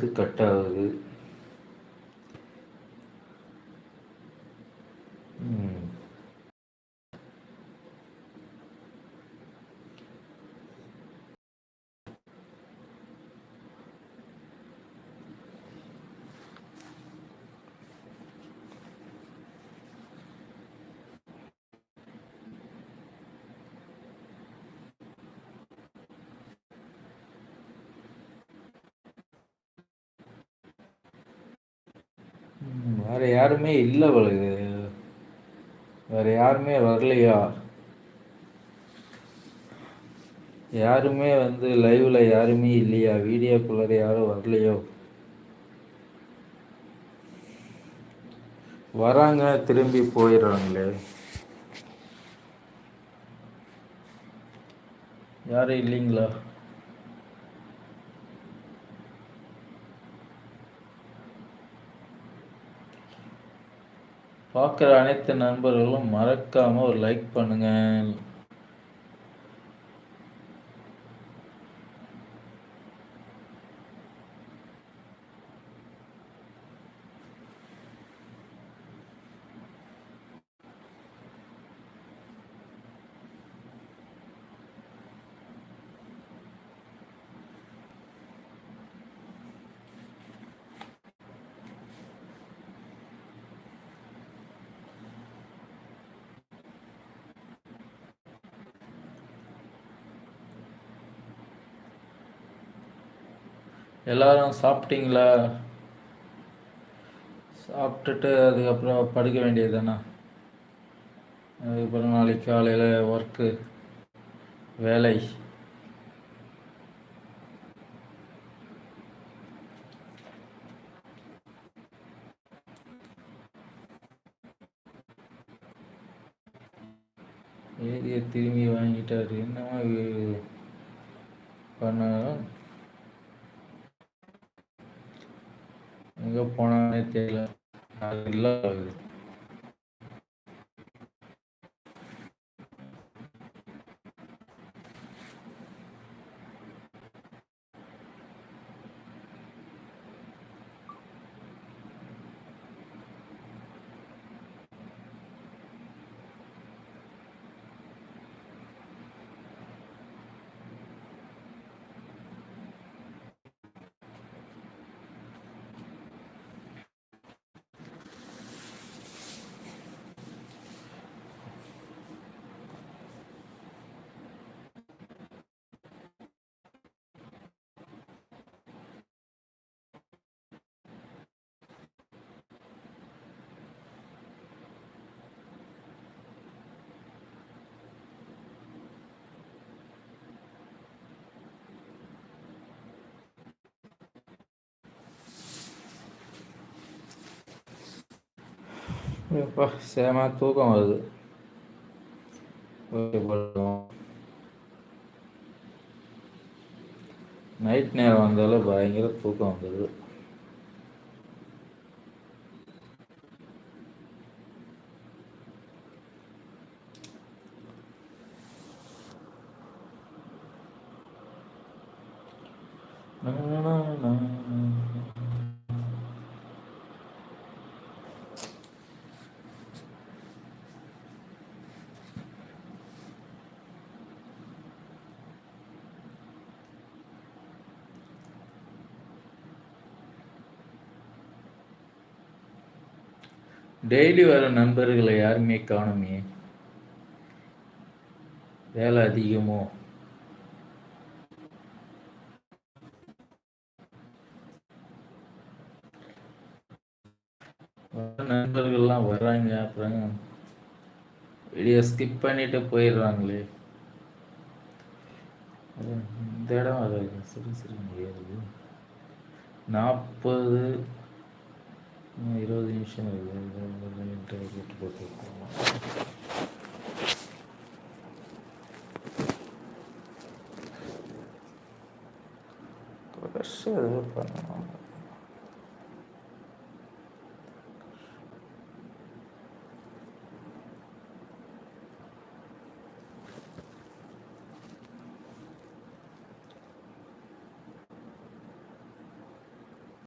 வருது கட்டாகுது. வேறு யாருமே இல்லை போல இது. வேற யாருமே வரலையா? யாருமே வந்து லைவில் யாருமே இல்லையா? வீடியோக்குள்ளே யாரும் வரலையோ? வராங்க திரும்பி போயிடுறாங்களே. யாரும் இல்லைங்களா? பார்க்குற அனைத்து நண்பர்களும் மறக்காம ஒரு லைக் பண்ணுங்க. எல்லாரும் சாப்பிட்டீங்களா? சாப்பிட்டுட்டு அதுக்கப்புறம் படுக்க வேண்டியது தானே அதுக்கப்புறம் நாளைக்கு காலையில் ஒர்க்கு வேலை. ஏரியை திரும்பி வாங்கிட்டாரு. என்னமா இது? எங்கே போனானே தெரியல. அது எப்பா தூக்கம் வருது. நைட் நேரம் வந்தாலும் பயங்கர தூக்கம் வந்தது. na, டெய்லி வர நண்பர்களை யாருமே காணுமே. வேலை அதிகமோ? நண்பர்கள்லாம் வர்றாங்க அப்புறம் வீடியோ ஸ்கிப் பண்ணிட்டு போயிடுறாங்களே. இந்த இடம் வராது. சரி சரி முடியாது. நாற்பது இருபது நிமிஷம் இருக்குது போட்டு போட்டு ப்ரெஷ் எதுவும் பண்ண